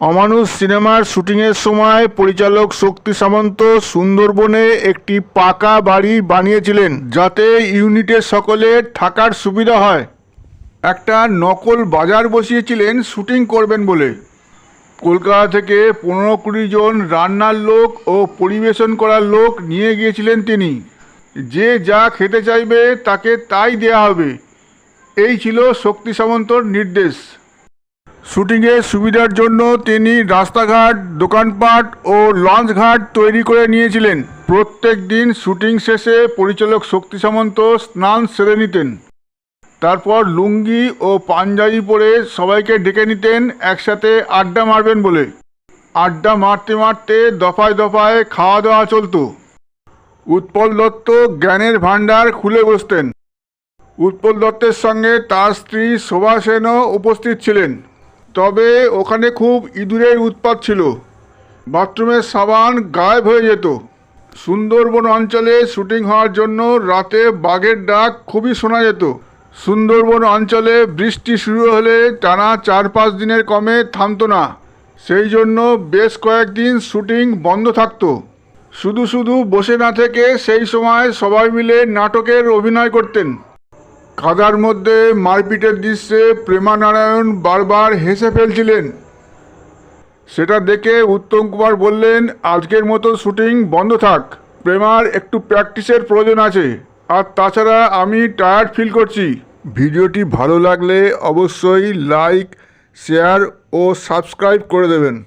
অমানুষ সিনেমার শুটিংয়ের সময় পরিচালক শক্তি সামন্ত সুন্দরবনে একটি পাকা বাড়ি বানিয়েছিলেন, যাতে ইউনিটের সকলের থাকার সুবিধা হয়। একটা নকল বাজার বসিয়েছিলেন, শুটিং করবেন বলে। কলকাতা থেকে পনেরো কুড়ি জন রান্নার লোক ও পরিবেশন করার লোক নিয়ে গিয়েছিলেন তিনি। যে যা খেতে চাইবে তাকে তাই দেয়া হবে। এই ছিল শক্তি সামন্তর নির্দেশ। শুটিংয়ের সুবিধার জন্য তিনি রাস্তাঘাট, দোকানপাট ও লঞ্চঘাট তৈরি করে নিয়েছিলেন। প্রত্যেক দিন শুটিং শেষে পরিচালক শক্তি সামন্ত স্নান সেরে নিতেন। তারপর লুঙ্গি ও পাঞ্জাবি পরে সবাইকে ডেকে নিতেন, একসাথে আড্ডা মারবেন বলে। আড্ডা মারতে মারতে দফায় দফায় খাওয়া দাওয়া চলতো। উৎপল দত্ত জ্ঞানের ভাণ্ডার খুলে বসতেন। উৎপল দত্তের সঙ্গে তার স্ত্রী শোভা সেনও উপস্থিত ছিলেন। তবে ওখানে খুব ইঁদুরের উৎপাত ছিল। বাথরুমের সাবান গায়েব হয়ে যেত। সুন্দরবন অঞ্চলে শুটিং হওয়ার জন্য রাতে বাঘের ডাক খুবই শোনা যেত। সুন্দরবন অঞ্চলে বৃষ্টি শুরু হলে টানা চার পাঁচ দিনের কমে থামতো না। সেই জন্য বেশ কয়েকদিন শুটিং বন্ধ থাকতো। শুধু শুধু বসে না থেকে সেই সময় সবাই মিলে নাটকের অভিনয় করতেন। কাদার মধ্যে মারপিটের দৃশ্যে প্রেমানারায়ণ বারবার হেসে ফেলছিলেন। সেটা দেখে উত্তম কুমার বললেন, আজকের মতো শুটিং বন্ধ থাক। প্রেমার একটু প্র্যাকটিসের প্রয়োজন আছে। আর তাছাড়া আমি টায়ার্ড ফিল করছি। ভিডিওটি ভালো লাগলে অবশ্যই লাইক, শেয়ার ও সাবস্ক্রাইব করে দেবেন।